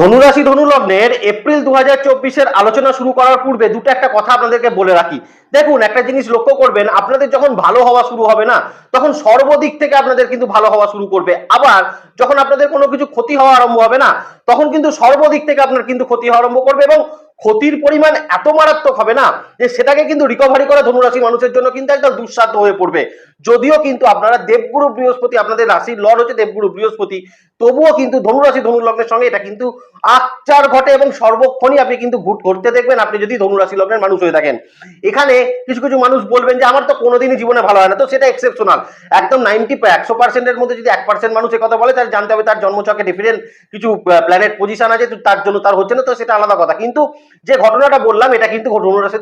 ধনুরাশি ধনু লগ্নের এপ্রিল দু হাজার আলোচনা শুরু করার পূর্বে দুটো একটা কথা আপনাদেরকে বলে রাখি। দেখুন, একটা জিনিস লক্ষ্য করবেন, আপনাদের যখন ভালো হওয়া শুরু হবে না, তখন সর্বদিক থেকে আপনাদের কিন্তু ভালো হওয়া শুরু করবে। আবার যখন আপনাদের কোনো কিছু ক্ষতি হওয়া আরম্ভ হবে না, তখন কিন্তু সর্বদিক থেকে আপনার কিন্তু ক্ষতি হওয়া আরম্ভ করবে এবং ক্ষতির পরিমাণ এত মারাত্মক হবে না যে সেটাকে কিন্তু রিকভারি করা ধনুরাশি মানুষের জন্য কিন্তু একদম দুঃসাধ্য হয়ে পড়বে। যদিও কিন্তু আপনারা দেবগুরু বৃহস্পতি, আপনাদের রাশির লর্ড হচ্ছে দেবগুরু বৃহস্পতি, তবুও কিন্তু ধনুরাশি ধনু লগ্নের সঙ্গে এটা কিন্তু আচার ঘটে এবং সর্বক্ষণই আপনি কিন্তু ঘুট করতে দেখবেন, আপনি যদি ধনুরাশি লগ্নের মানুষ হয়ে থাকেন। এখানে কিছু কিছু মানুষ বলবেন যে, আমার তো কোনোদিনই জীবনে ভালো হয় না। তো সেটা এক্সেপশনাল একদম নাইনটি একশো পার্সেন্টের মধ্যে যদি এক পার্সেন্ট মানুষ কথা বলে, তাহলে জানতে হবে তার জন্মচকে ডিফারেন্ট কিছু প্ল্যানেট পজিশন আছে তার জন্য তার হচ্ছে না, তো সেটা আলাদা কথা। কিন্তু যে ঘটনাটা বললাম, এটা কিন্তু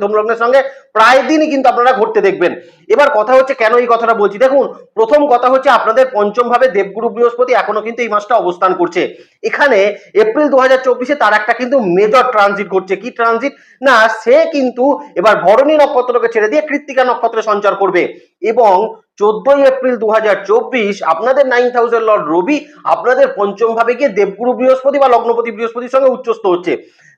ধনুরাশি সঙ্গে প্রায় দিনই কিন্তু আপনারা ঘটতে দেখবেন। এবার কথা হচ্ছে কেন এই কথাটা বলছি? দেখুন, প্রথম কথা হচ্ছে আপনাদের পঞ্চম ভাবে দেবগুরু বৃহস্পতি এখনও কিন্তু এই মাসটা অবস্থান করছে। এখানে এপ্রিল দু হাজার চব্বিশে তার একটা কিন্তু মেজর ট্রানজিট ঘটছে। কি ট্রানজিট না, সে কিন্তু এবার ভরণী নক্ষত্রকে ছেড়ে দিয়ে কৃত্তিকা নক্ষত্রে সঞ্চার করবে। এবং চোদ্দই এপ্রিল দু হাজার চব্বিশ আপনাদের নাইন থাউজেন্ড লর্ড রবি আপনাদের পঞ্চম ভাবে গিয়ে দেবগুরু বৃহস্পতি বা লগ্নপতি বৃহস্পতির সঙ্গে উচ্চস্থ হচ্ছে।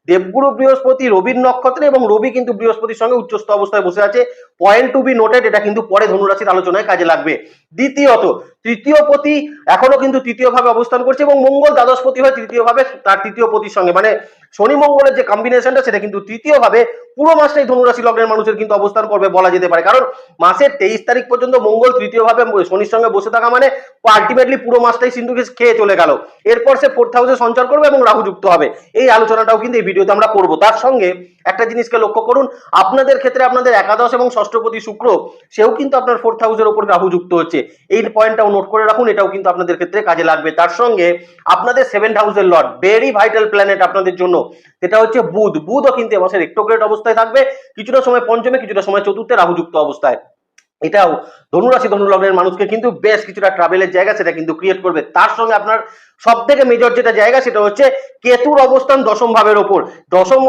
দেবগুরু বৃহস্পতি রবির নক্ষত্রে এবং রবি কিন্তু বৃহস্পতির সঙ্গে উচ্চস্থ অবস্থায় বসে আছে। পয়েন্ট টু বি নোটেড এটা কিন্তু পরে ধনুরাশির আলোচনায় কাজে লাগবে। দ্বিতীয়ত, তৃতীয় পতি এখনও কিন্তু তৃতীয় ভাবে অবস্থান করছে এবং মঙ্গল দ্বাদশপতি হয় তৃতীয় ভাবে তার তৃতীয় পতির সঙ্গে মানে শনি মঙ্গলের যে কম্বিনেশনটা সেটা কিন্তু তৃতীয় ভাবে পুরো মাসটাই ধনুরাশি লগ্নের মানুষের কিন্তু অবস্থান করবে বলা যেতে পারে। কারণ মাসের তেইশ তারিখ পর্যন্ত মঙ্গল তৃতীয় ভাবে শনির সঙ্গে বসে থাকা মানে আলটিমেটলি পুরো মাসটাই সিন্ধুকে খেয়ে চলে গেল। এরপর সে ফোর্থ হাউসে সঞ্চার করবে এবং রাহু যুক্ত হবে। এই আলোচনাটাও কিন্তু এই ভিডিওতে আমরা করব। তার সঙ্গে একটা জিনিসকে লক্ষ্য করুন, আপনাদের ক্ষেত্রে আপনাদের একাদশ এবং ষষ্ঠপতি শুক্র, সেও কিন্তু আপনার ফোর্থ হাউসের উপর রাহু যুক্ত হচ্ছে। এই পয়েন্টটাও নোট করে রাখুন, এটাও কিন্তু আপনাদের ক্ষেত্রে কাজে লাগবে। তার সঙ্গে আপনাদের সেভেন্থ হাউসের লর্ড ভেরি ভাইটাল প্ল্যানেট আপনাদের জন্য, সেটা হচ্ছে বুধ। বুধও কিন্তু এ মাসের রেক্টোগ্রেড অবস্থায় থাকবে, কিছুটা সময় পঞ্চমে, কিছুটা সময় চতুর্থে রাহুযুক্ত অবস্থায়। এটাও ধনুরাশি ধনুলগ্নের মানুষকে কিন্তু বেশ কিছুটা ট্রাভেলের জায়গা সেটা কিন্তু ক্রিয়েট করবে। তার সঙ্গে আপনার সব থেকে মেজর যেটা জায়গা সেটা হচ্ছে কেতুর অবস্থান দশম ভাবের ওপর। দশম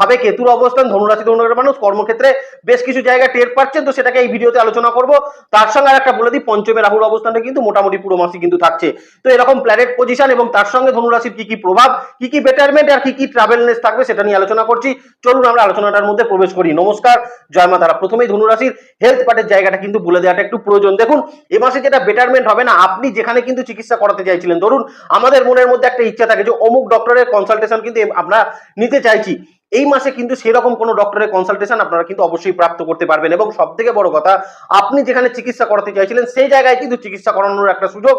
ভাবে কেতুর অবস্থান ধনুরাশি ধনুলগ্নের মানুষ কর্মক্ষেত্রে বেশ কিছু জায়গা টের পাচ্ছেন, তো সেটাকে এই ভিডিওতে আলোচনা করব। তার সঙ্গে আর একটা বলে দিই, পঞ্চমে রাহুর অবস্থানটা কিন্তু মোটামুটি পুরো মাসই কিন্তু থাকছে। তো এরকম প্ল্যানেট পজিশন এবং তার সঙ্গে ধনুরাশির কি কি প্রভাব, কি কি বেটারমেন্ট আর কি কি ট্রাভেলনেস থাকবে সেটা নিয়ে আলোচনা করছি। চলুন আমরা আলোচনাটার মধ্যে প্রবেশ করি। নমস্কার, জয় মা তারা। প্রথমেই ধনুরাশির হেলথ পার্টের জায়গাটা কিন্তু বলে দেওয়াটা একটু প্রয়োজন। দেখুন, এ মাসে যেটা বেটারমেন্ট হবে না, আপনি যেখানে কিন্তু চিকিৎসা করাতে চাইছিলেন। ধরুন, আমাদের মনের মধ্যে একটা ইচ্ছা থাকে যে, অমুক ডক্টরের কনসালটেশন কিন্তু আমরা নিতে চাইছি। এই মাসে কিন্তু সেরকম কোনো ডক্টরের কনসালটেশন আপনারা কিন্তু অবশ্যই প্রাপ্ত করতে পারবেন এবং সব থেকে বড় কথা, আপনি যেখানে চিকিৎসা করাতে চাইছিলেন সেই জায়গায় কিন্তু চিকিৎসা করানোর একটা সুযোগ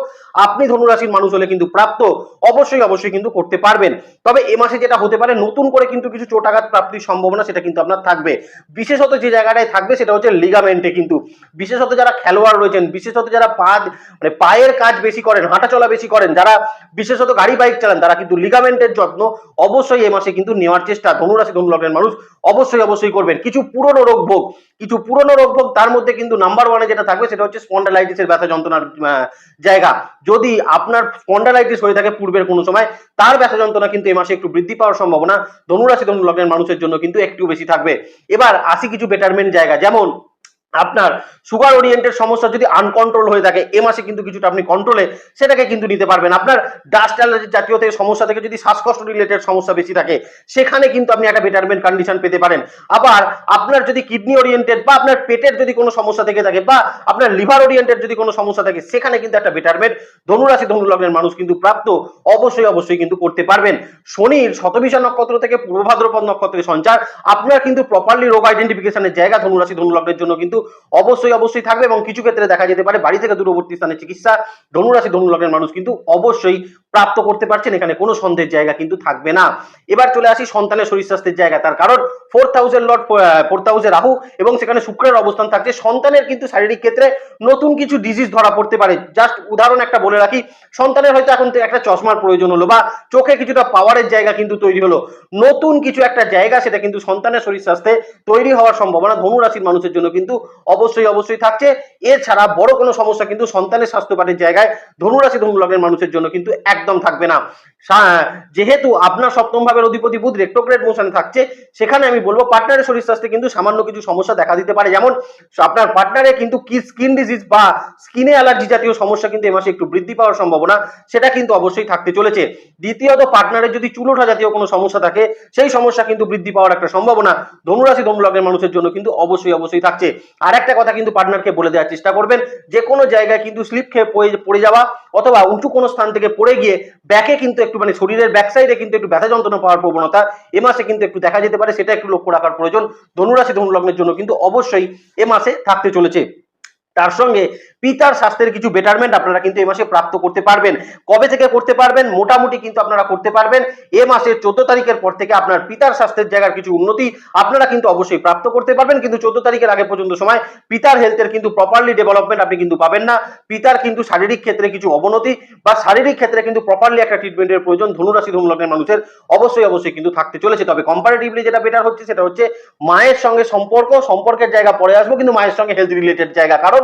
আপনি ধনুরাশির মানুষ হলে কিন্তু প্রাপ্ত, অবশ্যই অবশ্যই কিন্তু করতে পারবেন। তবে এ মাসে যেটা হতে পারে, নতুন করে কিন্তু কিছু চোটাঘাত প্রাপ্তির সম্ভাবনা সেটা কিন্তু আপনার থাকবে। বিশেষত যে জায়গাটায় থাকবে সেটা হচ্ছে লিগামেন্টে কিন্তু। বিশেষত যারা খেলোয়াড় রয়েছেন, বিশেষত যারা পা মানে পায়ের কাজ বেশি করেন হাঁটা চলা বেশি করেন, যারা বিশেষত গাড়ি বাইক চালান, তারা কিন্তু লিগামেন্টের যত্ন অবশ্যই এ মাসে কিন্তু নেওয়ার চেষ্টা। ধনুরাশি ধনুলগ্নের মানুষ অবশ্যই অবশ্যই করবেন। কিছু পুরনো রোগ ভোগ, কিছু পুরনো রোগ ভোগ, তার মধ্যে কিন্তু নাম্বার ওয়ানে যেটা থাকবে সেটা হচ্ছে স্পন্ডালাইটিসের ব্যথা যন্ত্রণার জায়গা। যদি আপনার স্পন্ডালাইটিস হয়ে থাকে পূর্বের কোনো সময়, তার ব্যথা যন্ত্রণা কিন্তু এ মাসে একটু বৃদ্ধি পাওয়ার সম্ভাবনা। ধনুরাশি ধনুলগ্নের মানুষের জন্য কিন্তু একটু বেশি থাকবে। এবার আসি কিছু বেটারমেন্ট জায়গা, যেমন আপনার সুগার ওরিয়েন্টেড সমস্যা যদি আনকন্ট্রোল হয়ে থাকে, এ মাসে কিন্তু কিছুটা আপনি কন্ট্রোলে সেটাকে কিন্তু নিতে পারবেন। আপনার ডাস্ট অ্যালার্জি জাতীয় থেকে সমস্যা থেকে যদি শ্বাসকষ্ট রিলেটেড সমস্যা বেশি থাকে, সেখানে কিন্তু আপনি একটা বেটারমেন্ট কন্ডিশন পেতে পারেন। আবার আপনার যদি কিডনি ওরিয়েন্টেড বা আপনার পেটের যদি কোনো সমস্যা থেকে থাকে বা আপনার লিভার ওরিয়েন্টেড যদি কোনো সমস্যা থাকে, সেখানে কিন্তু একটা বেটারমেন্ট ধনুরাশি ধনুলগ্নের মানুষ কিন্তু প্রাপ্ত অবশ্যই অবশ্যই কিন্তু করতে পারবেন। শনির শতবিশা নক্ষত্র থেকে পূর্ব ভাদ্রপদ নক্ষত্রের সঞ্চার, আপনার কিন্তু প্রপারলি রোগ আইডেন্টিফিকেশনের জায়গা ধনুরাশি ধনুলগ্নের জন্য কিন্তু অবশ্যই অবশ্যই থাকবে এবং কিছু ক্ষেত্রে দেখা যেতে পারে বাড়ি থেকে দূরবর্তী স্থানে চিকিৎসা, ধনুরাশি, ধনুলগ্নের মানুষ কিন্তু অবশ্যই প্রাপ্ত করতে পারছেন, এখানে কোনো সন্দেহের জায়গা কিন্তু থাকবে না। এবার চলে আসি সন্তানের শরীর স্বাস্থ্যের জায়গা, তার কারণ ফোর্থ হাউসের লর্ড ফোর্থ হাউসে রাহু এবং সেখানে শুক্রের অবস্থান থাকছে। সন্তানের কিন্তু শারীরিক ক্ষেত্রে নতুন কিছু ডিজিজ ধরা পড়তে পারে। জাস্ট উদাহরণ একটা বলে রাখি, সন্তানের হয়তো এখন একটা চশমার প্রয়োজন হলো বা চোখে কিছুটা পাওয়ারের জায়গা কিন্তু তৈরি হলো। নতুন কিছু একটা জায়গা, সেটা কিন্তু সন্তানের শরীর স্বাস্থ্যে তৈরি হওয়ার সম্ভাবনা ধনুরাশির মানুষের জন্য কিন্তু অবশ্যই অবশ্যই থাকছে। এছাড়া বড় কোনো সমস্যা কিন্তু সন্তানের স্বাস্থ্যপাতির জায়গায় ধনুরাশি ধনুলগ্নের মানুষের জন্য কিন্তু একদম থাকবে না। যেহেতু আপনার সপ্তম ভাবের অধিপতি বুধ রেট্রোগ্রেড মোশনে থাকছে, সেখানে আমি বলব পার্টনারের শরীর স্বাস্থ্যে কিন্তু সামান্য কিছু সমস্যা দেখা দিতে পারে। যেমন, আপনার পার্টনারে কিন্তু কি স্কিন ডিজিজ বা স্কিনে অ্যালার্জি জাতীয় সমস্যা কিন্তু এ মাসে একটু বৃদ্ধি পাওয়ার সম্ভাবনা, সেটা কিন্তু অবশ্যই থাকতে চলেছে। দ্বিতীয়ত পার্টনারের যদি চুলোঠা জাতীয় কোনো সমস্যা থাকে, সেই সমস্যা কিন্তু বৃদ্ধি পাওয়ার একটা সম্ভাবনা ধনুরাশি ধনুলগ্নের মানুষের জন্য কিন্তু অবশ্যই অবশ্যই থাকছে। আর একটা কথা কিন্তু পার্টনারকে বলে দেওয়ার চেষ্টা করবেন, যে কোনো জায়গায় কিন্তু স্লিপ খেয়ে পড়ে- যাওয়া অথবা উঁচু কোনো স্থান থেকে পড়ে গিয়ে ব্যাকে কিন্তু একটু মানে শরীরের ব্যাক সাইডে কিন্তু একটু ব্যথা যন্ত্রণা পাওয়ার প্রবণতা, এ মাসে কিন্তু একটু দেখা যেতে পারে, সেটা একটু লক্ষ্য রাখার প্রয়োজন। ধনুরাশি, ধনুলগ্নের জন্য কিন্তু অবশ্যই এ মাসে থাকতে চলেছে। তার সঙ্গে পিতার স্বাস্থ্যের কিছু বেটারমেন্ট আপনারা কিন্তু এই মাসে প্রাপ্ত করতে পারবেন। কবে থেকে করতে পারবেন? মোটামুটি কিন্তু আপনারা করতে পারবেন। এ মাসের চোদ্দ তারিখের পর থেকে আপনার পিতার স্বাস্থ্যের জায়গার কিছু উন্নতি আপনারা কিন্তু অবশ্যই প্রাপ্ত করতে পারবেন। কিন্তু চোদ্দ তারিখের আগে পর্যন্ত সময় পিতার হেলথের কিন্তু প্রপারলি ডেভেলপমেন্ট আপনি কিন্তু পাবেন না। পিতার কিন্তু শারীরিক ক্ষেত্রে কিছু অবনতি বা শারীরিক ক্ষেত্রে কিন্তু প্রপারলি একটা ট্রিটমেন্টের প্রয়োজন। ধনুরাশি ধনুলগ্নের মানুষের অবশ্যই অবশ্যই কিন্তু থাকতে চলেছে। তবে কম্পারেটিভলি যেটা বেটার হচ্ছে সেটা হচ্ছে মায়ের সঙ্গে সম্পর্ক, সম্পর্কের জায়গা পরে আসব, কিন্তু মায়ের সঙ্গে হেলথ রিলেটেড জায়গা। কারণ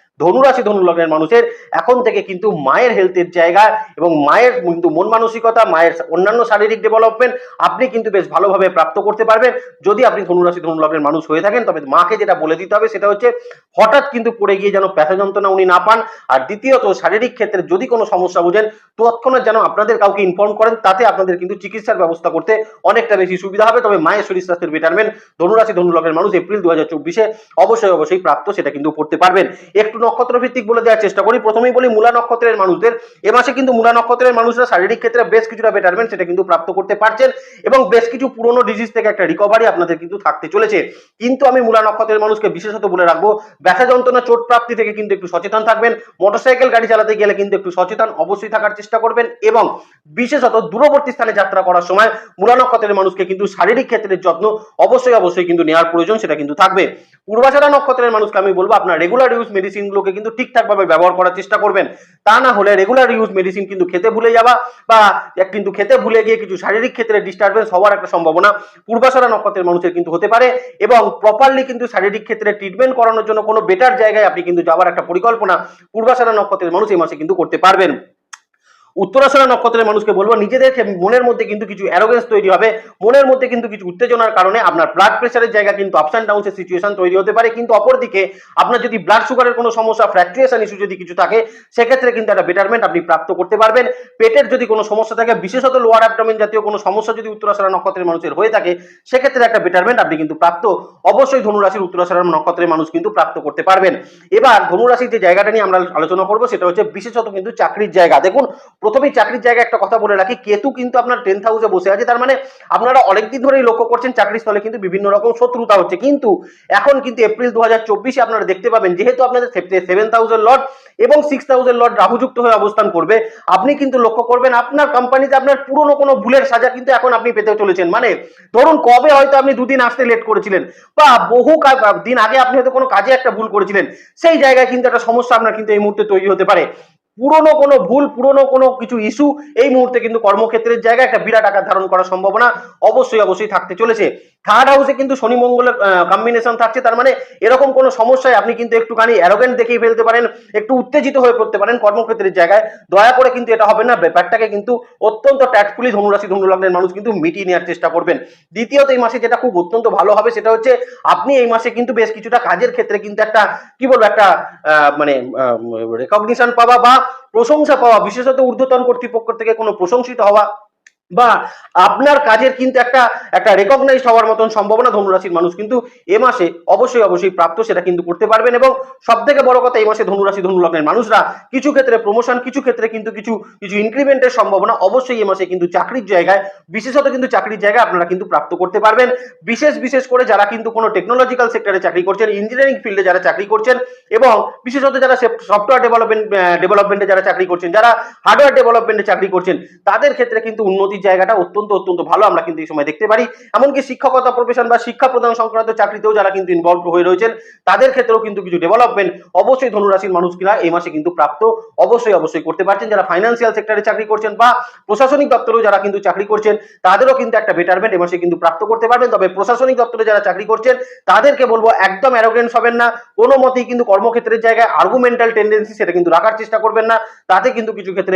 ধনুরাশি ধনুলগ্নের মানুষের এখন থেকে কিন্তু মায়ের হেলথের জায়গা এবং মায়ের কিন্তু মন মানসিকতা, মায়ের অন্যান্য শারীরিক ডেভেলপমেন্ট আপনি কিন্তু বেশ ভালোভাবে প্রাপ্ত করতে পারবেন। যদি আপনি ধনুরাশি ধনুলগ্নের মানুষ হয়ে থাকেন, তবে মাকে যেটা বলে দিতে হবে সেটা হচ্ছে, হঠাৎ কিন্তু পড়ে গিয়ে যেন ব্যথা যন্ত্রণা উনি না পান। আর দ্বিতীয়ত, শারীরিক ক্ষেত্রে যদি কোনো সমস্যা বুঝেন, তৎক্ষণাৎ যেন আপনাদের কাউকে ইনফর্ম করেন, তাতে আপনাদের কিন্তু চিকিৎসার ব্যবস্থা করতে অনেকটা বেশি সুবিধা হবে। তবে মায়ের শরীর স্বাস্থ্যের বেটারমেন্ট ধনুরাশি ধনুলগ্নের মানুষ এপ্রিল দু হাজার চব্বিশে অবশ্যই অবশ্যই প্রাপ্ত, সেটা কিন্তু করতে পারবেন। একটু নক্ষত্র ভিত্তিক বলে দেওয়ার চেষ্টা করি। প্রথমেই বলি মূলা নক্ষত্রের মানুষদের। এ মাসে কিন্তু মূলা নক্ষত্রের মানুষরা শারীরিক ক্ষেত্রে বেশ কিছুটা বেটারমেন্ট সেটা কিন্তু প্রাপ্ত করতে পারছেন এবং বেশ কিছু পুরনো ডিজিজ থেকে একটা রিকভারি আপনাদের কিন্তু থাকতে চলেছে। কিন্তু আমি মূলা নক্ষত্রের মানুষকে বিশেষত বলে রাখব, ব্যথা যন্ত্রণা, চোট প্রাপ্তি থেকে কিন্তু একটু সচেতন থাকবেন মোটরসাইকেল গাড়ি চালাতে গেলে কিন্তু একটু সচেতন অবশ্যই থাকার চেষ্টা করবেন এবং বিশেষত দূরবর্তী স্থানে যাত্রা করার সময় মূলা নক্ষত্রের মানুষকে কিন্তু শারীরিক ক্ষেত্রের যত্ন অবশ্যই অবশ্যই কিন্তু নেওয়ার প্রয়োজন সেটা কিন্তু থাকবে। পূর্বাচারা নক্ষত্রের মানুষকে আমি বলব, আপনার রেগুলার ইউজ মেডিসিন গুলোকে কিন্তু ঠিকঠাকভাবে ব্যবহার করার চেষ্টা করবেন। তা না হলে রেগুলার ইউজ মেডিসিন কিন্তু খেতে ভুলে যাওয়া বা কিন্তু খেতে ভুলে গিয়ে কিছু শারীরিক ক্ষেত্রে ডিস্টারবেন্স হওয়ার একটা সম্ভাবনা পূর্বাশরা নক্ষত্রের মানুষের কিন্তু হতে পারে এবং প্রপারলি কিন্তু শারীরিক ক্ষেত্রে ট্রিটমেন্ট করানোর জন্য কোনো বেটার জায়গায় আপনি কিন্তু যাওয়ার একটা পরিকল্পনা পূর্বাশরা নক্ষত্রের মানুষ এই মাসে কিন্তু করতে পারবেন। উত্তরাশারা নক্ষত্রের মানুষকে বলব নিজেদের মনের মধ্যে কিন্তু কিছু অ্যারোগেন্স তৈরি হবে, মনের মধ্যে কিন্তু কিছু উত্তেজনার কারণে আপনার ব্লাড প্রেশারের জায়গা কিন্তু আপস অ্যান্ড ডাউন্সের সিচুয়েশন তৈরি হতে পারে। কিন্তু অপরদিকে আপনার যদি ব্লাড সুগারের কোনো সমস্যা ফ্র্যাকচুয়েশন ইস্যু যদি কিছু থাকে, সেক্ষেত্রে কিন্তু একটা বেটারমেন্ট আপনি প্রাপ্ত করতে পারবেন। পেটের যদি কোনো সমস্যা থাকে, বিশেষত লোয়ার অ্যাবডোমেন জাতীয় কোনো সমস্যা যদি উত্তরাশারা নক্ষত্রের মানুষের হয়ে থাকে, সেক্ষেত্রে একটা বেটারমেন্ট আপনি কিন্তু প্রাপ্ত। অবশ্যই ধনুরাশির উত্তরাশারা নক্ষত্রের মানুষ কিন্তু প্রাপ্ত করতে পারবেন। এবার ধনুরাশির যে জায়গাটা নিয়ে আমরা আলোচনা করব, সেটা হচ্ছে বিশেষত কিন্তু চাকরির জায়গা। দেখুন প্রথমেই চাকরির জায়গায় একটা কথা বলে রাখি, কেতু কিন্তু আপনার টেন্থ হাউসে বসে আছে, তার মানে আপনারা অনেকদিন ধরেই লক্ষ্য করছেন চাকরির স্থলে কিন্তু বিভিন্ন রকম শত্রুতা হচ্ছে। কিন্তু এখন কিন্তু এপ্রিল দু হাজার চব্বিশে আপনারা দেখতে পাবেন, যেহেতু আপনাদের সেভেন থাউজেন্ড লট এবং সিক্স থাউজেন্ড লট রাহুযুক্ত হয়ে অবস্থান করবে, আপনি কিন্তু লক্ষ্য করবেন আপনার কোম্পানিতে আপনার পুরনো কোনো ভুলের সাজা কিন্তু এখন আপনি পেতে চলেছেন। মানে ধরুন কবে হয়তো আপনি দুদিন আসতে লেট করেছিলেন, বা বহু দিন আগে আপনি হয়তো কোনো কাজে একটা ভুল করেছিলেন, সেই জায়গায় কিন্তু একটা সমস্যা আপনার কিন্তু এই মুহূর্তে তৈরি হতে পারে। পুরনো কোনো ভুল, পুরনো কোনো কিছু ইস্যু এই মুহূর্তে কিন্তু কর্মক্ষেত্রের জায়গায় একটা বিরাট আকার ধারণ করার সম্ভাবনা অবশ্যই অবশ্যই থাকতে চলেছে। থার্ড হাউসে কিন্তু শনি মঙ্গলের কম্বিনেশন থাকছে। তার মানে এরকম কোনো সমস্যায় আপনি কিন্তু একটুখানি অ্যারোগেন্ট দেখিয়ে ফেলতে পারেন, একটু উত্তেজিত হয়ে পড়তে পারেন কর্মক্ষেত্রের জায়গায়। দয়া করে কিন্তু এটা হবে না। ব্যাপারটাকে কিন্তু অত্যন্ত ট্যাক্টফুলি ধনুরাশি, ধনুলগ্নের মানুষ কিন্তু মিটিয়ে নেওয়ার চেষ্টা করবেন। দ্বিতীয়ত এই মাসে যেটা খুব অত্যন্ত ভালো হবে সেটা হচ্ছে আপনি এই মাসে কিন্তু বেশ কিছুটা কাজের ক্ষেত্রে কিন্তু একটা, কি বলব, একটা মানে রেকগনিশন পাওয়া বা প্রশংসা পাওয়া বিশেষত ঊর্ধ্বতন কর্তৃপক্ষ থেকে কোনো প্রশংসিত হওয়া বা আপনার কাজের কিন্তু একটা একটা রেকগনাইজ হওয়ার মতন সম্ভাবনা ধনুরাশির মানুষ কিন্তু এ মাসে অবশ্যই অবশ্যই প্রাপ্ত সেটা কিন্তু করতে পারবেন এবং সব থেকে বড় কথা এই মাসে ধনুরাশি, ধনুলগ্নের মানুষরা কিছু ক্ষেত্রে প্রমোশন কিছু ক্ষেত্রে কিন্তু কিছু কিছু ইনক্রিমেন্টের সম্ভাবনা অবশ্যই এই মাসে কিন্তু চাকরির জায়গায়, বিশেষত কিন্তু চাকরির জায়গায় আপনারা কিন্তু প্রাপ্ত করতে পারবেন। বিশেষ বিশেষ করে যারা কিন্তু কোনো টেকনোলজিক্যাল সেক্টরে চাকরি করছেন ইঞ্জিনিয়ারিং ফিল্ডে যারা চাকরি করছেন এবং বিশেষত যারা সফটওয়্যার ডেভেলপমেন্ট ডেভেলপমেন্টে যারা চাকরি করছেন, যারা হার্ডওয়্যার ডেভেলপমেন্টে চাকরি করছেন, তাদের ক্ষেত্রে কিন্তু উন্নতির জায়গাটা অত্যন্ত অত্যন্ত ভালো আমরা কিন্তু এই সময় দেখতে পারি। এমনকি শিক্ষকতা প্রফেশন বা শিক্ষা প্রদান সংক্রান্ত চাকরিতেও যারা কিন্তু ইনভলভ হয়ে রয়েছেন, তাদের ক্ষেত্রেও কিন্তু কিছু ডেভেলপমেন্ট অবশ্যই ধনুরাশির মানুষরা এই মাসে কিন্তু প্রাপ্ত, অবশ্যই অবশ্যই করতে পারছেন। যারা ফাইন্যান্সিয়াল সেক্টরে চাকরি করছেন বা প্রশাসনিক দপ্তরেও যারা কিন্তু চাকরি করছেন, তাদেরও কিন্তু একটা বেটারমেন্ট এই মাসে কিন্তু প্রাপ্ত করতে পারবেন। তবে প্রশাসনিক দপ্তরে যারা চাকরি করছেন, তাদেরকে বলব একদম অ্যারোগেন্স হবেন না। কোনো মতেই কিন্তু কর্মক্ষেত্রের জায়গায় আর্গুমেন্টাল টেন্ডেন্সি সেটা কিন্তু রাখার চেষ্টা করবেন না। তাতে কিন্তু কিছু ক্ষেত্রে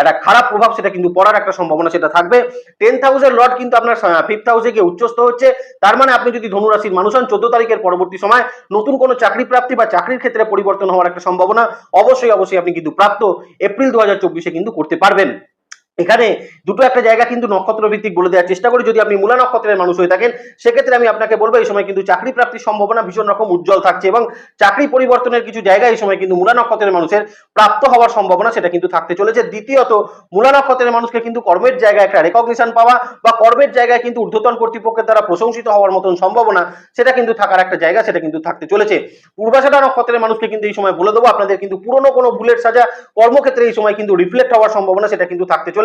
একটা খারাপ প্রভাব সেটা কিন্তু পড়ার একটা সম্ভাবনা সেটা থাকবে। টেন্থ হাউসের লট কিন্তু আপনার ফিফথ হাউসে গিয়ে উচ্চস্থ হচ্ছে। তার মানে আপনি যদি ধনুরাশির মানুষ হন, চোদ্দ তারিখের পরবর্তী সময় নতুন কোনো চাকরি প্রাপ্তি বা চাকরির ক্ষেত্রে পরিবর্তন হওয়ার একটা সম্ভাবনা অবশ্যই অবশ্যই আপনি কিন্তু প্রাপ্ত। এপ্রিল দু কিন্তু করতে পারবেন। এখানে দুটো একটা জায়গা কিন্তু নক্ষত্র ভিত্তিক বলে দেওয়ার চেষ্টা করি। যদি আপনি মূলা নক্ষত্রের মানুষ হয়ে থাকেন, সেক্ষেত্রে আমি আপনাকে বলব, এই সময় কিন্তু চাকরি প্রাপ্তির সম্ভাবনা ভীষণ রকম উজ্জ্বল থাকছে এবং চাকরি পরিবর্তনের কিছু জায়গা এই সময় কিন্তু মূলা নক্ষত্রের মানুষের প্রাপ্ত হওয়ার সম্ভাবনা সেটা কিন্তু থাকতে চলেছে। দ্বিতীয়ত, মূলা নক্ষত্রের মানুষকে কিন্তু কর্মের জায়গায় একটা রেকগনিশন পাওয়া বা কর্মের জায়গায় কিন্তু ঊর্ধ্বতন কর্তৃপক্ষের দ্বারা প্রশংসিত হওয়ার মতন সম্ভাবনা সেটা কিন্তু থাকার একটা জায়গা সেটা কিন্তু থাকতে চলেছে। পূর্বাশাটা নক্ষত্রের মানুষকে কিন্তু এই সময় বলে দেবো, আপনাদের কিন্তু পুরনো কোনো বুলেট সাজা কর্মক্ষেত্রে এই সময় কিন্তু রিফ্লেক্ট হওয়ার সম্ভাবনা সেটা কিন্তু থাকতে চলেছে।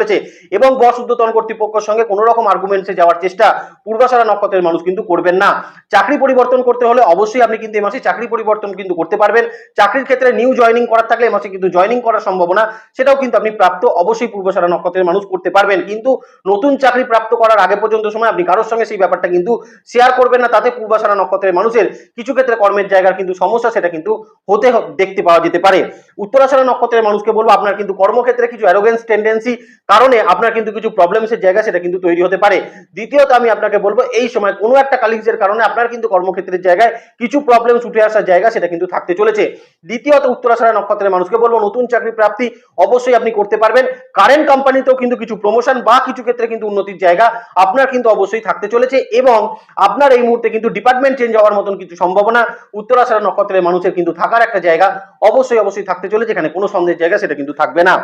এবং বস ঊর্ধ্বতন কর্তৃপক্ষের সঙ্গে কোনো রকম আর্গুমেন্টসে যাওয়ার চেষ্টা পূর্বাশারা নক্ষত্রের মানুষ কিন্তু করবেন না। চাকরি পরিবর্তন করতে হলে অবশ্যই আপনি কিন্তু এই মাসে চাকরি পরিবর্তন কিন্তু করতে পারবেন। চাকরির ক্ষেত্রে নিউ জয়নিং করার থাকলে এই মাসে কিন্তু জয়নিং করার সম্ভাবনা, সেটাও কিন্তু আপনি প্রাপ্ত অবশ্যই পূর্বসারা নক্ষত্রের মানুষ করতে পারবেন। কিন্তু নতুন চাকরি প্রাপ্ত করার আগে পর্যন্ত সময় আপনি কারোর সঙ্গে সেই ব্যাপারটা কিন্তু শেয়ার করবেন না, তাতে পূর্বাশারা নক্ষত্রের মানুষের কিছু ক্ষেত্রে কর্মের জায়গার কিন্তু সমস্যা, সেটা কিন্তু হতে দেখতে পাওয়া যেতে পারে। উত্তরাশারা নক্ষত্রের মানুষকে বলব, আপনার কিন্তু কর্মক্ষেত্রে কিছু অ্যারোগেন্স টেন্ডেন্সি কারণে আপনার কিন্তু কিছু প্রবলেমসের জায়গা সেটা কিন্তু তৈরি হতে পারে। দ্বিতীয়ত আমি আপনাকে বলব, এই সময় কোনো একটা কালিংসের কারণে আপনার কিন্তু কর্মক্ষেত্রের জায়গায় কিছু প্রবলেম উঠে আসার জায়গা সেটা কিন্তু থাকতে চলেছে। দ্বিতীয়ত উত্তরাশারা নক্ষত্রের মানুষকে বলব, নতুন চাকরি প্রাপ্তি অবশ্যই আপনি করতে পারবেন। কারেন্ট কোম্পানিতেও কিন্তু কিছু প্রমোশন বা কিছু ক্ষেত্রে কিন্তু উন্নতির জায়গা আপনার কিন্তু অবশ্যই থাকতে চলেছে এবং আপনার এই মুহূর্তে কিন্তু ডিপার্টমেন্ট চেঞ্জ হওয়ার মতন কিছু সম্ভাবনা উত্তরাশারা নক্ষত্রের মানুষের কিন্তু থাকার একটা জায়গা অবশ্যই অবশ্যই থাকতে চলেছে। এখানে কোনো সন্দেহের জায়গা সেটা কিন্তু থাকবে না।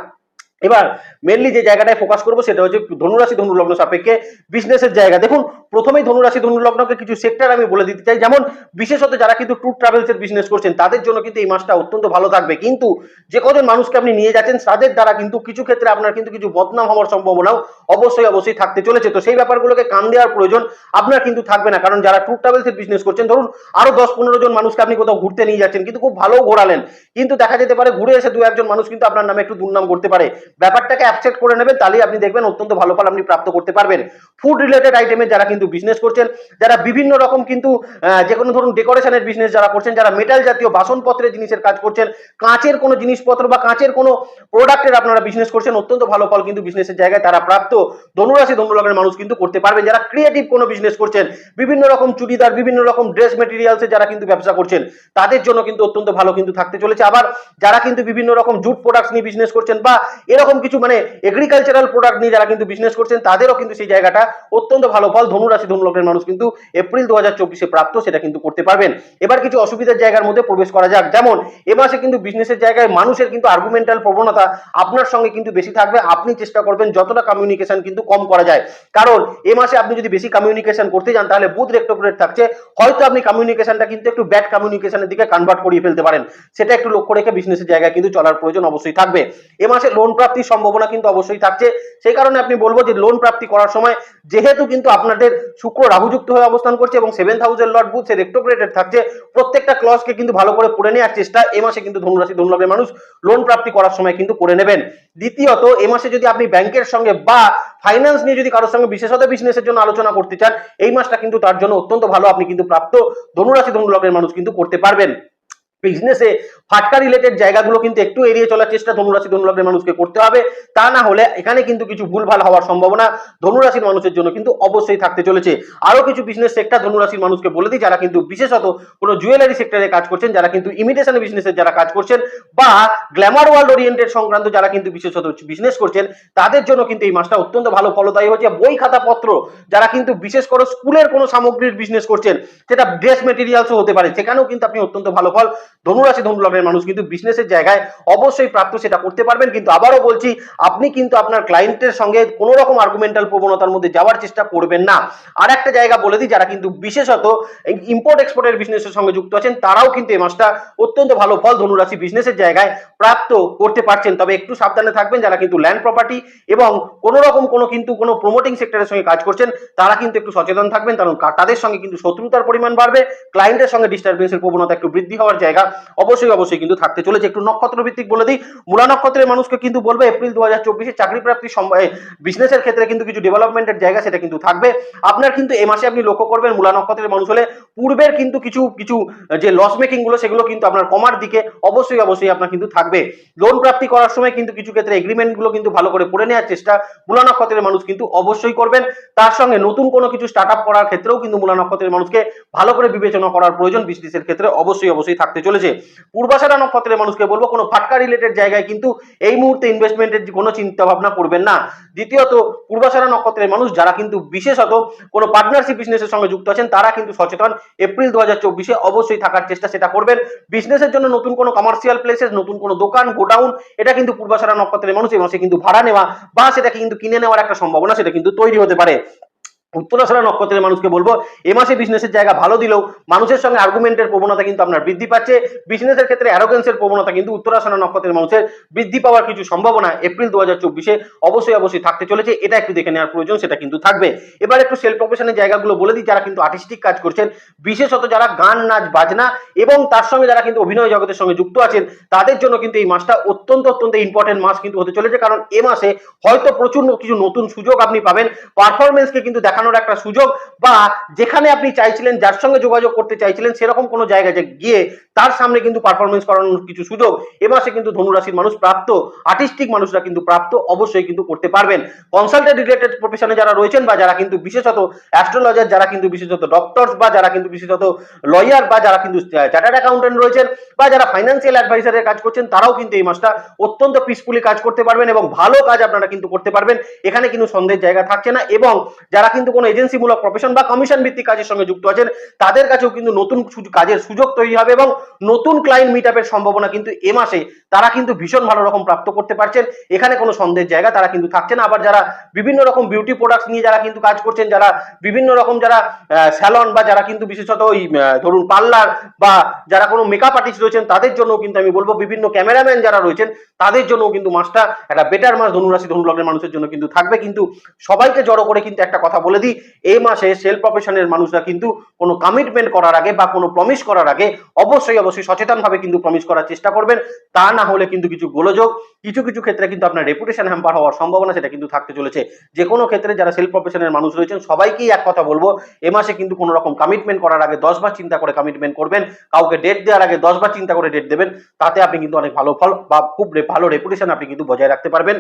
এবার মেনলি যে জায়গাটায় ফোকাস করব সেটা হচ্ছে ধনুরাশি ধনুলগ্ন সাপেক্ষে বিজনেসের জায়গা। দেখুন, প্রথমেই ধনুরাশি ধনুলগ্নকে কিছু সেক্টর আমি বলে দিতে চাই। যেমন, বিশেষত যারা কিন্তু ট্যুর ট্রাভেলস এর বিজনেস করছেন, তাদের জন্য কিন্তু এই মাসটা অত্যন্ত ভালো থাকবে। কিন্তু যে কজন মানুষকে আপনি নিয়ে যাচ্ছেন, তাদের দ্বারা কিন্তু কিছু ক্ষেত্রে আপনার কিন্তু কিছু বদনাম হওয়ার সম্ভাবনাও অবশ্যই অবশ্যই থাকতে চলেছে। তো সেই ব্যাপারগুলোকে কান দেওয়ার প্রয়োজন আপনার কিন্তু থাকবে না। কারণ যারা ট্যুর ট্রাভেলস এর বিজনেস করছেন, ধরুন, আরও দশ পনেরো জন মানুষকে আপনি কোথাও ঘুরতে নিয়ে যাচ্ছেন, কিন্তু খুব ভালো ঘোরালেন। কিন্তু দেখা যেতে পারে, ঘুরে এসে দু একজন মানুষ কিন্তু আপনার নামে একটু দুর্নাম করতে পারে। ব্যাপারটাকে অ্যাকসেপ্ট করে নেবেন, তাহলেই আপনি দেখবেন অত্যন্ত ভালো ফল আপনি প্রাপ্ত করতে পারবেন। ফুড রিলেটেড আইটেমে যারা কিন্তু বিজনেস করছেন, যারা বিভিন্ন রকম কিন্তু যে কোনো ধরুন ডেকোরেশনের বিজনেস যারা করছেন, যারা মেটাল জাতীয় বাসনপত্রের জিনিসের কাজ করছেন, কাঁচের কোনো জিনিসপত্র বা কাঁচের কোনো প্রোডাক্টের আপনারা বিজনেস করছেন, অত্যন্ত ভালো ফল কিন্তু বিজনেসের জায়গায় তারা প্রাপ্ত। ধনুরাশি ধনুলগ্নের মানুষ কিন্তু করতে পারবেন। যারা ক্রিয়েটিভ কোনো বিজনেস করছেন, বিভিন্ন রকম চুড়িদার, বিভিন্ন রকম ড্রেস মেটেরিয়ালসে যারা কিন্তু ব্যবসা করছেন, তাদের জন্য কিন্তু অত্যন্ত ভালো কিন্তু থাকতে চলেছে। আবার যারা কিন্তু বিভিন্ন রকম জুট প্রোডাক্টস নিয়ে বিজনেস করছেন বা এরকম কিছু মানে এগ্রিকালচারাল প্রোডাক্ট নিয়ে যারা কিন্তু বিজনেস করছেন, তাদেরও কিন্তু সেই জায়গাটা অত্যন্ত ভালো ফল। ধনুরাশি ধনুলগ্নের মানুষ কিন্তু এপ্রিল দু হাজার চব্বিশে প্রাপ্ত, সেটা কিন্তু করতে পারবেন। এবার কিছু অসুবিধার জায়গার মধ্যে প্রবেশ করা যাক। যেমন, এ মাসে কিন্তু বিজনেসের জায়গায় মানুষের কিন্তু আর্গুমেন্টাল প্রবণতা আপনার সঙ্গে কিন্তু বেশি থাকবে। আপনি চেষ্টা করবেন যতটা কমিউনিকেশন কিন্তু কম করা যায়। কারণ, এ মাসে আপনি যদি বেশি কমিউনিকেশন করতে যান, তাহলে বুধ রেক্টোগ্রেড থাকছে। হয়তো আপনি কমিউনিকেশনটা কিন্তু একটু ব্যাড কমিউনিকেশনের দিকে কনভার্ট করিয়ে ফেলতে পারেন। সেটা একটু লক্ষ্য রেখে বিজনেসের জায়গায় কিন্তু চলার প্রয়োজন অবশ্যই থাকবে। এ মাসে লোন প্রাপ্তির সম্ভাবনা কিন্তু অবশ্যই থাকছে। সেই কারণে আপনি বলব যে লোন প্রাপ্তি করার সময় যেহেতু কিন্তু আপনাদের শুক্র রাহুযুক্ত হয়ে অবস্থান করছে এবং সেভেন্থ হাউসের লর্ড বুথ সে রেক্টোগ্রেটেড থাকছে, প্রত্যেকটা ক্লসকে কিন্তু ভালো করে পড়ে নেওয়ার চেষ্টা এ মাসে কিন্তু ধনুরাশি ধনুলগ্নের মানুষ লোন প্রাপ্তি করার সময় কিন্তু করে নেবেন। দ্বিতীয়ত, এ মাসে যদি আপনি ব্যাংকের সঙ্গে বা ফাইন্যান্স নিয়ে যদি কারোর সঙ্গে বিশেষত বিজনেসের জন্য আলোচনা করতে চান, এই মাসটা কিন্তু তার জন্য অত্যন্ত ভালো। আপনি কিন্তু প্রাপ্ত ধনুরাশি, ধনুলগ্নের মানুষ কিন্তু করতে পারবেন। বিজনেসে ফাটকা রিলেটেড জায়গাগুলো কিন্তু একটু এড়িয়ে চলার চেষ্টা ধনুরাশি ধনুলগ্নের মানুষকে করতে হবে। তা না হলে এখানে কিন্তু কিছু ভুলভাল হওয়ার সম্ভাবনা ধনুরাশির মানুষের জন্য কিন্তু অবশ্যই থাকতে চলেছে। আরও কিছু বিজনেস সেক্টর ধনুরাশির মানুষকে বলে দিই, যারা কিন্তু বিশেষত কোনো জুয়েলারি সেক্টরে কাজ করছেন, যারা কিন্তু ইমিটেশন বিজনেসের যারা কাজ করছেন বা গ্ল্যামার ওয়ার্ল্ড ওরিয়েন্টেড সংক্রান্ত যারা কিন্তু বিশেষত বিজনেস করছেন, তাদের জন্য কিন্তু এই মাসটা অত্যন্ত ভালো ফলদায়ী হচ্ছে বই খাতা পত্র যারা কিন্তু বিশেষ করে স্কুলের কোনো সামগ্রীর বিজনেস করছেন, সেটা ড্রেস মেটেরিয়ালসও হতে পারে, সেখানেও কিন্তু আপনি অত্যন্ত ভালো ফল ধনুরাশি ধনুলগ্নের মানুষ কিন্তু বিজনেসের জায়গায় অবশ্যই প্রাপ্ত সেটা করতে পারবেন। কিন্তু আবারও বলছি, আপনি কিন্তু আপনার ক্লায়েন্টের সঙ্গে কোনো রকম আর্গুমেন্টাল প্রবণতার মধ্যে যাওয়ার চেষ্টা করবেন না। আর একটা জায়গা বলে দিই, যারা কিন্তু বিশেষত ইম্পোর্ট এক্সপোর্টের বিজনেসের সঙ্গে যুক্ত আছেন, তারাও কিন্তু এই মাসটা অত্যন্ত ভালো ফল ধনুরাশি বিজনেসের জায়গায় প্রাপ্ত করতে পারছেন। তবে একটু সাবধানে থাকবেন, যারা কিন্তু ল্যান্ড প্রপার্টি এবং কোনো রকম কোনো কিন্তু কোনো প্রমোটিং সেক্টরের সঙ্গে কাজ করছেন, তারা কিন্তু একটু সচেতন থাকবেন। কারণ তাদের সঙ্গে কিন্তু শত্রুতার পরিমাণ বাড়বে ক্লায়েন্টের সঙ্গে ডিস্টারবেন্সের প্রবণতা একটু বৃদ্ধি হওয়ার জায়গা অবশ্যই অবশ্যই কিন্তু থাকতে চলেছে। একটু নক্ষত্র ভিত্তিক বলে দিই, মূলা নক্ষত্রের মানুষকে কিন্তু বলব, এপ্রিল দু হাজার চব্বিশে চাকরি প্রাপ্তি বিজনেসের ক্ষেত্রে কিন্তু কিছু ডেভেলপমেন্টের জায়গা সেটা কিন্তু থাকবে। আপনার কিন্তু এ মাসে আপনি লক্ষ্য করবেন, মূলা নক্ষত্রের মানুষ হলে পূর্বের কিন্তু কিছু কিছু, যে লস মেকিংগুলো, সেগুলো কিন্তু আপনার কমার দিকে অবশ্যই অবশ্যই আপনার কিন্তু থাকবে। লোন প্রাপ্তি করার সময় কিন্তু কিছু ক্ষেত্রে এগ্রিমেন্টগুলো কিন্তু ভালো করে পড়ে নেওয়ার চেষ্টা মূলা নক্ষত্রের মানুষ কিন্তু অবশ্যই করবেন। তার সঙ্গে নতুন কোনো কিছু স্টার্ট আপ করার ক্ষেত্রেও কিন্তু মূলা নক্ষত্রের মানুষকে ভালো করে বিবেচনা করার প্রয়োজন বিজনেসের ক্ষেত্রে অবশ্যই অবশ্যই থাকতে চলেছে। পূর্বাশারা নক্ষত্রের মানুষকে বলব, কোনো ফাটকা রিলেটেড জায়গায় কিন্তু এই মুহূর্তে ইনভেস্টমেন্টের কোনো চিন্তা ভাবনা করবেন না। দ্বিতীয়ত, পূর্বাশারা নক্ষত্রের মানুষ যারা কিন্তু বিশেষত কোনো পার্টনারশিপ বিজনেসের সঙ্গে যুক্ত আছেন, তারা কিন্তু সচেতন। এপ্রিল দু হাজার চব্বিশে অবশ্যই থাকার চেষ্টা সেটা করবেন। বিজনেসের জন্য নতুন কোনো কমার্শিয়াল প্লেসেস নতুন কোনো দোকান, গোডাউন, এটা কিন্তু পূর্বাশারা নক্ষত্রের মানুষ এই মাসে কিন্তু ভাড়া নেওয়া বা সেটাকে কিন্তু কিনে নেওয়ার একটা সম্ভাবনা সেটা কিন্তু তৈরি হতে পারে। উত্তরাশারা নক্ষত্রের মানুষকে বলব, এ মাসে বিজনেসের জায়গা ভালো দিলেও মানুষের সঙ্গে আর্গুমেন্টের প্রবণতা কিন্তু আপনার বৃদ্ধি পাচ্ছে। বিজনেসের ক্ষেত্রে অ্যারোগেন্সের প্রবণতা কিন্তু উত্তরাশারা নক্ষত্রের মানুষের বৃদ্ধি পাওয়ার কিছু সম্ভাবনা এপ্রিল দু হাজার চব্বিশে অবশ্যই অবশ্যই থাকতে চলেছে। এটা একটু দেখে নেওয়ার প্রয়োজন, সেটা কিন্তু থাকবে। এবার একটু সেলফ প্রফেশনের জায়গাগুলো বলে দিই, যারা কিন্তু আর্টিস্টিক কাজ করছেন, বিশেষত যারা গান, নাচ, বাজনা এবং তার সঙ্গে যারা কিন্তু অভিনয় জগতের সঙ্গে যুক্ত আছেন, তাদের জন্য কিন্তু এই মাসটা অত্যন্ত অত্যন্ত ইম্পর্টেন্ট মাস কিন্তু হতে চলেছে। কারণ এ মাসে হয়তো প্রচুর কিছু নতুন সুযোগ আপনি পাবেন। পারফরমেন্সকে কিন্তু দেখানোর একটা সুযোগ বা যেখানে আপনি চাইছিলেন, যার সঙ্গে যোগাযোগ করতে চাইছিলেন, সেরকম কোনো জায়গায় গিয়ে তার সামনে কিন্তু পারফরমেন্স করানোর কিছু সুযোগ এ মাসে কিন্তু ধনুরাশির মানুষ প্রাপ্ত আর্টিস্টিক মানুষরা কিন্তু প্রাপ্ত, অবশ্যই কিন্তু করতে পারবেন। কনসালটেন্ট রিলেটেড প্রফেশনে যারা রয়েছেন বা যারা কিন্তু বিশেষত অ্যাস্ট্রোলজার যারা কিন্তু বিশেষত ডক্টরস বা যারা কিন্তু বিশেষত লয়ার বা যারা কিন্তু চার্টার্ড অ্যাকাউন্টেন্ট রয়েছেন বা যারা ফাইন্যান্সিয়াল অ্যাডভাইসারের কাজ করছেন, তারাও কিন্তু এই মাসটা অত্যন্ত পিসফুলি কাজ করতে পারবেন এবং ভালো কাজ আপনারা কিন্তু করতে পারবেন। এখানে কিন্তু সন্দেহের জায়গা থাকছে না এবং যারা কিন্তু কোনো এজেন্সিমূলক প্রফেশন বা কমিশন ভিত্তিক কাজের সঙ্গে যুক্ত আছেন, তাদের কাছেও কিন্তু নতুন কাজের সুযোগ তৈরি হবে এবং নতুন ক্লায়েন্ট মিট আপের সম্ভাবনা কিন্তু এ মাসে তারা কিন্তু ভীষণ ভালো রকম প্রাপ্ত করতে পারছেন। এখানে কোনো সন্দেহের জায়গা তারা কিন্তু থাকছে না। আবার যারা বিভিন্ন রকম বিউটি প্রোডাক্টস নিয়ে যারা কিন্তু কাজ করছেন, যারা বিভিন্ন রকম যারা স্যালন বা যারা কিন্তু বিশেষত ওই ধরুন পার্লার বা যারা কোনো মেকআপ আর্টিস্ট রয়েছেন, তাদের জন্য কিন্তু আমি বলব, বিভিন্ন ক্যামেরাম্যান যারা রয়েছেন, তাদের জন্য কিন্তু মাসটা একটা বেটার মাস, ধনুরাশি, ধনুলগ্নের মানুষের জন্য কিন্তু থাকবে। কিন্তু সবাইকে জড়ো করে কিন্তু একটা কথা বলে দিই এই মাসে সেলফ প্রফেশনের মানুষরা কিন্তু কোনো কমিটমেন্ট করার আগে বা কোনো প্রমিস করার আগে অবশ্যই অবশ্যই সচেতনভাবে কিন্তু প্রমিস করার চেষ্টা করবেন। তা না হলে কিন্তু কিছু গোলযোগ, কিছু কিছু ক্ষেত্রে কিন্তু আপনার রেপুটেশন হ্যাম্পার হওয়ার সম্ভাবনা সেটা কিন্তু থাকতে চলেছে। যে কোনো ক্ষেত্রে যারা সেলফ প্রফেশনের মানুষ রয়েছেন, সবাইকেই এক কথা বলব, এ মাসে কিন্তু কোনো রকম কমিটমেন্ট করার আগে দশবার চিন্তা করে কমিটমেন্ট করবেন, কাউকে ডেট দেওয়ার আগে দশবার চিন্তা করে ডেট দেবেন, তাতে আপনি কিন্তু অনেক ভালো ফল বা খুব ভালো রেপুটেশন আপনি কিন্তু বজায় রাখতে পারবেন।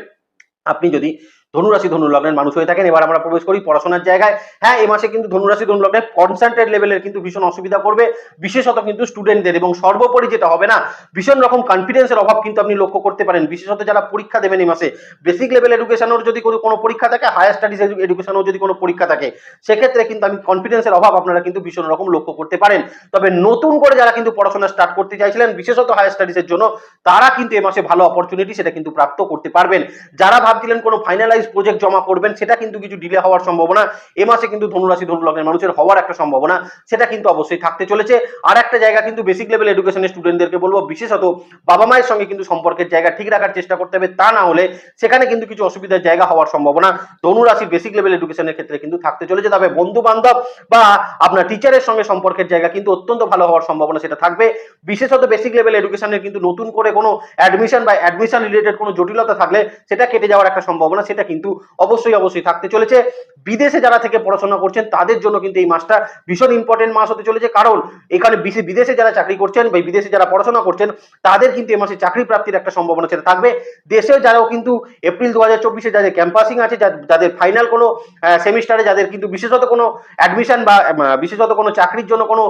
আপনি যদি ধনুরাশি ধনুলগ্নের মানুষ হয়ে থাকেন। এবার আমরা প্রবেশ করি পড়াশোনার জায়গায়। হ্যাঁ এই মাসে কিন্তু ধনুরাশি ধনুলগ্নের কনসেন্ট্রেট লেভেলের কিন্তু ভীষণ অসুবিধা করবে বিশেষত কিন্তু স্টুডেন্টদের এবং সর্বোপরি যেটা হবে না, ভীষণ রকম কনফিডেন্সের অভাব কিন্তু আপনি লক্ষ্য করতে পারেন। বিশেষত যারা পরীক্ষা দেবেন এই মাসে। বেসিক লেভেল এডুকেশনের যদি কোনো পরীক্ষা থাকে হায়ার স্টাডিজ এডুকেশনেও যদি কোনো পরীক্ষা থাকে, সেক্ষেত্রে কিন্তু আমি কনফিডেন্সের অভাব আপনারা কিন্তু ভীষণ রকম লক্ষ্য করতে পারেন। তবে নতুন করে যারা কিন্তু পড়াশোনা স্টার্ট করতে চাইছিলেন, বিশেষত হায়ার স্টাডিজের জন্য, তারা কিন্তু এ মাসে ভালো অপরচুনিটি সেটা কিন্তু প্রাপ্ত করতে পারবেন। যারা ভাবছিলেন কোনো ফাইনালাইজ প্রজেক্ট জমা করবেন, সেটা কিন্তু কিছু ডিলে হওয়ার সম্ভাবনা। এ মাসে কিন্তু ধনুরাশি, ধনুলগ্নের মানুষের হওয়ার একটা সম্ভাবনা, সেটা কিন্তু অবশ্যই থাকতে চলেছে। আর একটা জায়গা কিন্তু বেসিক লেভেল এডুকেশনের স্টুডেন্টদেরকে বলব, বিশেষত বাবা মায়ের সঙ্গে কিন্তু সম্পর্কের জায়গা ঠিক রাখার চেষ্টা করতে হবে, তা না হলে সেখানে কিন্তু কিছু অসুবিধার জায়গা হওয়ার সম্ভাবনা ধনুরাশির বেসিক লেভেল এডুকেশনের ক্ষেত্রে কিন্তু থাকতে চলেছে। তবে বন্ধু বান্ধব বা আপনার টিচারের সঙ্গে সম্পর্কের জায়গা কিন্তু অত্যন্ত ভালো হওয়ার সম্ভাবনা সেটা থাকবে। বিশেষত বেসিক লেভেল এডুকেশনের কিন্তু নতুন করে কোনো অ্যাডমিশন বা অ্যাডমিশন রিলেটেড কোনো জটিলতা থাকলে সেটা কেটে যাওয়ার একটা সম্ভাবনা, সেটা কিন্তু অবশ্যই অবশ্যই থাকতে চলেছে। বিদেশে যারা থেকে পড়াশোনা করছেন, তাদের জন্য কিন্তু এই মাসটা ভীষণ ইম্পর্টেন্ট মাস হতে চলেছে। কারণ এখানে বিদেশে যারা চাকরি করছেন বা বিদেশে যারা পড়াশোনা করছেন, তাদের কিন্তু এই মাসে চাকরি প্রাপ্তির একটা সম্ভাবনা সেটা থাকবে। দেশেও যারাও কিন্তু এপ্রিল দু হাজার চব্বিশে যাদের ক্যাম্পাসিং আছে যাদের ফাইনাল কোনো সেমিস্টারে যাদের কিন্তু বিশেষত কোনো অ্যাডমিশন বা বিশেষত কোনো চাকরির জন্য কোনো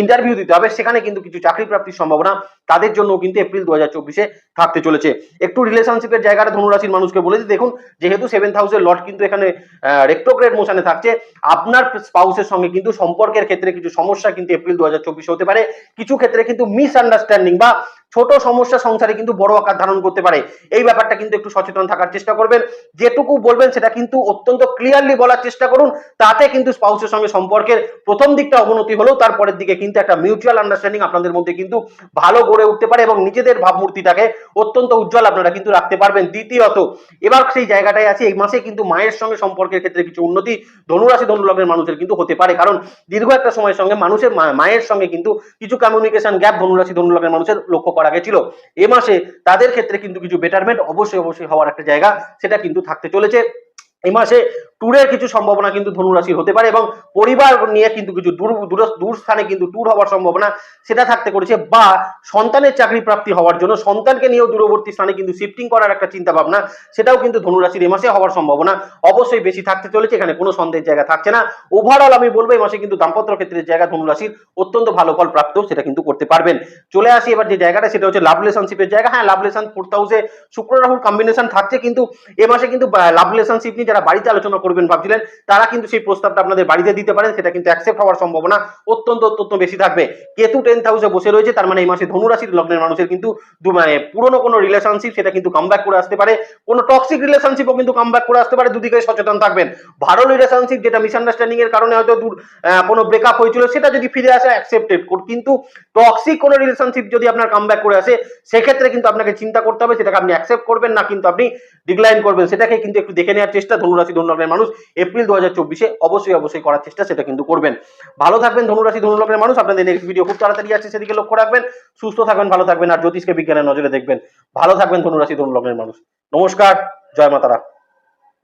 ইন্টারভিউ দিতে হবে, সেখানে কিন্তু কিছু চাকরি প্রাপ্তির সম্ভাবনা তাদের জন্য কিন্তু এপ্রিল দু হাজার চব্বিশে থাকতে চলেছে। একটু রিলেশনশিপের জায়গাটা ধনুরাশির মানুষকে বলে দিই। দেখুন, যেহেতু সেভেন্থ হাউসের লট কিন্তু এখানে রেক্টো রেট্রোগ্রেড মোশনে থাকছে। আপনার স্পাউসের সঙ্গে কিন্তু সম্পর্কের ক্ষেত্রে কিছু সমস্যা কিন্তু এপ্রিল দু হতে পারে। কিছু ক্ষেত্রে কিন্তু মিসআন্ডারস্ট্যান্ডিং বা ছোট সমস্যা সংসারে কিন্তু বড় আকার ধারণ করতে পারে। এই ব্যাপারটা কিন্তু একটু সচেতন থাকার চেষ্টা করবেন। যেটুকু বলবেন সেটা কিন্তু অত্যন্ত ক্লিয়ারলি বলার চেষ্টা করুন। তাতে কিন্তু স্পাউসের সঙ্গে সম্পর্কের প্রথম দিকটা অবনতি হলেও তারপরের দিকে কিন্তু একটা মিউচুয়াল আন্ডারস্ট্যান্ডিং আপনাদের মধ্যে কিন্তু ভালো গড়ে উঠতে পারে এবং নিজেদের ভাবমূর্তিটাকে অত্যন্ত উজ্জ্বল আপনারা কিন্তু রাখতে পারবেন। দ্বিতীয়ত, এবার সেই জায়গাটায় আছে, এই মাসে কিন্তু মায়ের সঙ্গে সম্পর্কের ক্ষেত্রে কিছু উন্নতি, ধনুরাশি, ধনুলগ্নের মানুষের কিন্তু হতে পারে। কারণ দীর্ঘ একটা সময়ের সঙ্গে মানুষের মায়ের সঙ্গে কিন্তু কিছু কমিউনিকেশন গ্যাপ ধনুরাশি, ধনুলগ্নের মানুষের লক্ষ্য করা গেছিল। এ মাসে তাদের ক্ষেত্রে কিন্তু কিছু বেটারমেন্ট অবশ্যই অবশ্যই হওয়ার একটা জায়গা, সেটা কিন্তু থাকতে চলেছে। এই মাসে ট্যুরের কিছু সম্ভাবনা কিন্তু ধনুরাশির হতে পারে এবং পরিবার নিয়ে কিন্তু কিছু দূর দূর স্থানে কিন্তু ট্যুর হওয়ার সম্ভাবনা সেটা থাকতে করেছে বা সন্তানের চাকরি প্রাপ্তি হওয়ার জন্য সন্তানকে নিয়েও দূরবর্তী স্থানে কিন্তু শিফটিং করার একটা চিন্তা ভাবনা সেটাও কিন্তু ধনুরাশির এ মাসে হওয়ার সম্ভাবনা অবশ্যই বেশি থাকতে চলেছে, এখানে কোনো সন্দেহের জায়গা থাকছে না। ওভারঅল আমি বলব এই মাসে কিন্তু দাম্পত্য ক্ষেত্রের জায়গা ধনুরাশির অত্যন্ত ভালো ফল প্রাপ্ত, সেটা কিন্তু করতে পারবেন। চলে আসি এবার যে জায়গাটা, সেটা হচ্ছে লাভ রিলেশনশিপের জায়গা। হ্যাঁ লাভ রিলেশন ফোর্থ হাউসে শুক্র, রাহুর কম্বিনেশন থাকছে কিন্তু এ মাসে কিন্তু লাভ রিলেশনশিপ নিয়ে যারা বাড়িতে আলোচনা করবেন ভাবছিলেন, তারা কিন্তু সেই প্রস্তাবটা আপনাদের বাড়িতে দিতে পারেন, সেটা কিন্তু অ্যাকসেপ্ট হওয়ার সম্ভাবনা অত্যন্ত অত্যন্ত বেশি থাকবে। কেতু টেন্থ হাউসে বসে রয়েছে, তার মানে এই মাসে ধনুরাশির লগ্নের মানুষের কিন্তু মানে পুরনো কোনো রিলেশনশিপ সেটা কিন্তু কামব্যাক করে আসতে পারে। কোনো টক্সিক রিলেশনশিপও কিন্তু কামব্যাক করে আসতে পারে, দুদিকে সচেতন থাকবেন। ভালো রিলেশনশিপ যেটা মিসআন্ডারস্ট্যান্ডিং এর কারণে হয়তো দূর কোনো ব্রেকআপ হয়েছিল, সেটা যদি ফিরে আসে অ্যাকসেপ্টেড কিন্তু টক্সিক কোনো রিলেশনশিপ যদি আপনার কামব্যাক করে আসে, সেক্ষেত্রে কিন্তু আপনাকে চিন্তা করতে হবে, সেটাকে আপনি অ্যাকসেপ্ট করবেন না, কিন্তু আপনি ডিক্লাইন করবেন। সেটাকে কিন্তু একটু দেখে নেওয়ার চেষ্টা, ধনুরাশি ধনুলগ্নের মানুষ এপ্রিল দু হাজার চব্বিশে অবশ্যই অবশ্যই করার চেষ্টা সেটা কিন্তু করবেন। ভালো থাকবেন, ধনুরাশি, ধনুলগ্নের মানুষ। আপনাদের নেক্সট ভিডিও খুব তাড়াতাড়ি আসছে, সেদিকে লক্ষ্য রাখবেন। সুস্থ থাকবেন, ভালো থাকবেন, আর জ্যোতিষকে বিজ্ঞানের নজরে দেখবেন। ভালো থাকবেন, ধনুরাশি, ধনুলগ্নের মানুষ। নমস্কার, জয় মাতারা।